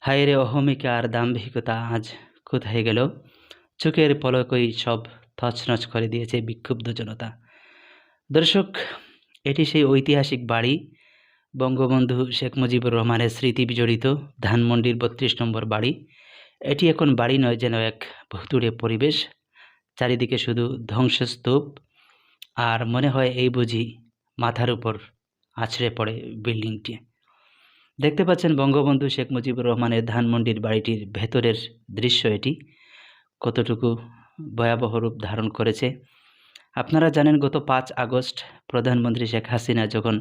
হায় রে অহমিকা আর দাম্ভিকতা আজ কোথায় গেল। চোখের পলকই সব তছনছ করে দিয়েছে বিক্ষুব্ধ জনতা। দর্শক, এটি সেই ঐতিহাসিক বাড়ি। বঙ্গবন্ধু শেখ মুজিবুর রহমানের স্মৃতি বিজড়িত ধানমন্ডির বত্রিশ নম্বর বাড়ি। এটি এখন বাড়ি নয় যেন এক ভুতুড়ে পরিবেশ। চারিদিকে শুধু ধ্বংসস্তূপ। আর মনে হয় এই বুঝি মাথার উপর আছড়ে পড়ে বিল্ডিংটি। দেখতে পাচ্ছেন বঙ্গবন্ধু শেখ মুজিবুর রহমানের ধানমন্ডির বাড়িটির ভেতরের দৃশ্য এটি। কতটুকু ভয়াবহ রূপ ধারণ করেছে। আপনারা জানেন, গত পাঁচ আগস্ট প্রধানমন্ত্রী শেখ হাসিনা যখন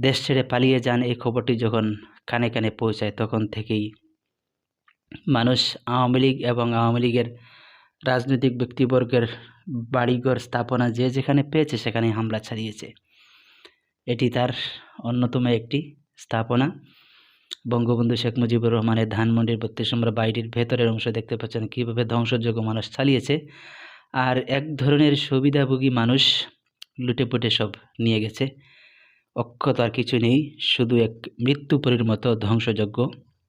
দেশ ছেড়ে পালিয়ে যান, এই খবরটি যখন কানে কানে পৌঁছায়, তখন থেকেই মানুষ আওয়ামী লীগ এবং আওয়ামী লীগের রাজনৈতিক ব্যক্তিবর্গের বাড়িঘর স্থাপনা যে যেখানে পেয়েছে, সেখানে হামলা ছাড়িয়েছে। এটি তার অন্যতম একটি স্থাপনা। বঙ্গবন্ধু শেখ মুজিবুর রহমানের ধানমন্ডির বত্রিশ নম্বর বাড়িটির ভেতরের অংশ দেখতে পাচ্ছেন কীভাবে ধ্বংসযোগ্য মানুষ চালিয়েছে। আর এক ধরনের সুবিধাভোগী মানুষ লুটেপুটে সব নিয়ে গেছে। অক্ষত আর কিছু নেই, শুধু এক মৃত্যুপরীর মতো ধ্বংসযজ্ঞ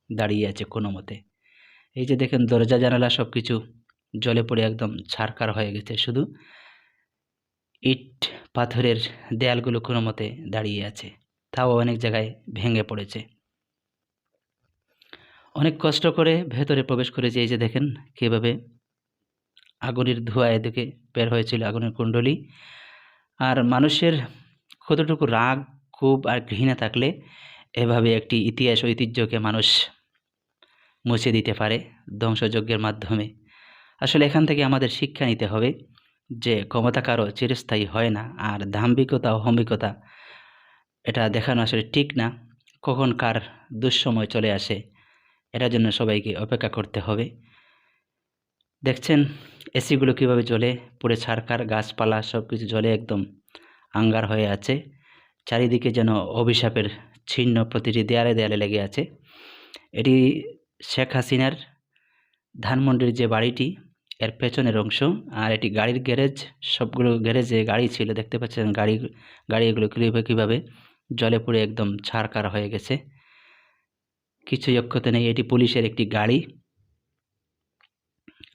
দাঁড়িয়ে আছে কোনো মতে। এই যে দেখেন, দরজা, জানালা সব কিছু জলে পড়ে একদম ছারকার হয়ে গেছে, শুধু ইট পাথরের দেয়ালগুলো কোনো মতে দাঁড়িয়ে আছে। তাও অনেক জায়গায় ভেঙে পড়েছে। অনেক কষ্ট করে ভেতরে প্রবেশ করেছে। এই যে দেখেন কীভাবে আগুনের ধোঁয়া এদিকে বের হয়েছিল, আগুনের কুণ্ডলী। আর মানুষের কতটুকু রাগ, ক্ষোভ আর ঘৃণা থাকলে এভাবে একটি ইতিহাস, ঐতিহ্যকে মানুষ মুছে দিতে পারে ধ্বংসযজ্ঞের মাধ্যমে। আসলে এখান থেকে আমাদের শিক্ষা নিতে হবে যে ক্ষমতা কারও চিরস্থায়ী হয় না, আর দাম্ভিকতা অহম্বিকতা এটা দেখানো আসলে ঠিক না। কখন কার দুঃসময় চলে আসে, এটার জন্য সবাইকে অপেক্ষা করতে হবে। দেখছেন, এসিগুলো কীভাবে জ্বলে, পুড়ে ছাড়কার গাছপালা সব কিছু জ্বলে একদম আঙ্গার হয়ে আছে। চারিদিকে যেন অভিশাপের ছিন্ন প্রতিটি দেয়ালে দেয়ালে লেগে আছে। এটি শেখ হাসিনার ধানমন্ডির যে বাড়িটি, এর পেছনের অংশ, আর এটি গাড়ির গ্যারেজ, সবগুলো গ্যারেজে গাড়ি ছিল। দেখতে পাচ্ছেন গাড়ি গাড়ি এগুলো কীভাবে কীভাবে জলে পুড়ে একদম ছাড়কার হয়ে গেছে। কিছুই অক্ষতে নেই। এটি পুলিশের একটি গাড়ি।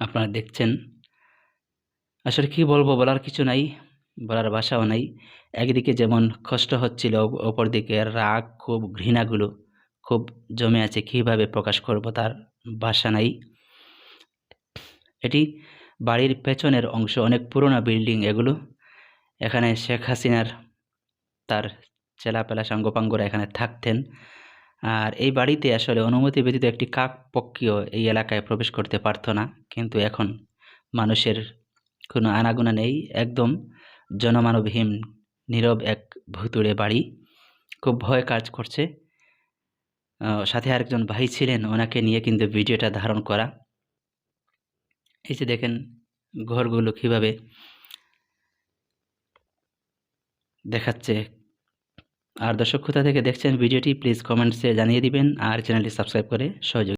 আপনারা দেখছেন। আসলে কি বলব, বলার কিছু নাই, বলার ভাষাও নাই। একদিকে যেমন কষ্ট হচ্ছিল, অপরদিকে রাগ, খুব ঘৃণাগুলো, খুব জমে আছে, কীভাবে প্রকাশ করব তার ভাষা নাই। এটি বাড়ির পেছনের অংশ, অনেক পুরোনো বিল্ডিং এগুলো। এখানে শেখ হাসিনার তার চেলাপেলা সাঙ্গপাঙ্গরা এখানে থাকতেন। আর এই বাড়িতে আসলে অনুমতি ব্যতীত একটি কাক পক্ষীয় এই এলাকায় প্রবেশ করতে পারতো না। কিন্তু এখন মানুষের কোনো আনাগোনা নেই। একদম জনমানবহীন, নীরব এক ভুতুড়ে বাড়ি। খুব ভয় কাজ করছে। সাথে আরেকজন ভাই ছিলেন, ওনাকে নিয়ে কিন্তু ভিডিওটা ধারণ করা। এই যে দেখেন ঘরগুলো কীভাবে দেখাচ্ছে। আর দর্শক কোথা থেকে দেখছেন ভিডিওটি প্লিজ কমেন্টসে জানিয়ে দিবেন আর চ্যানেলটি সাবস্ক্রাইব করে সহযোগ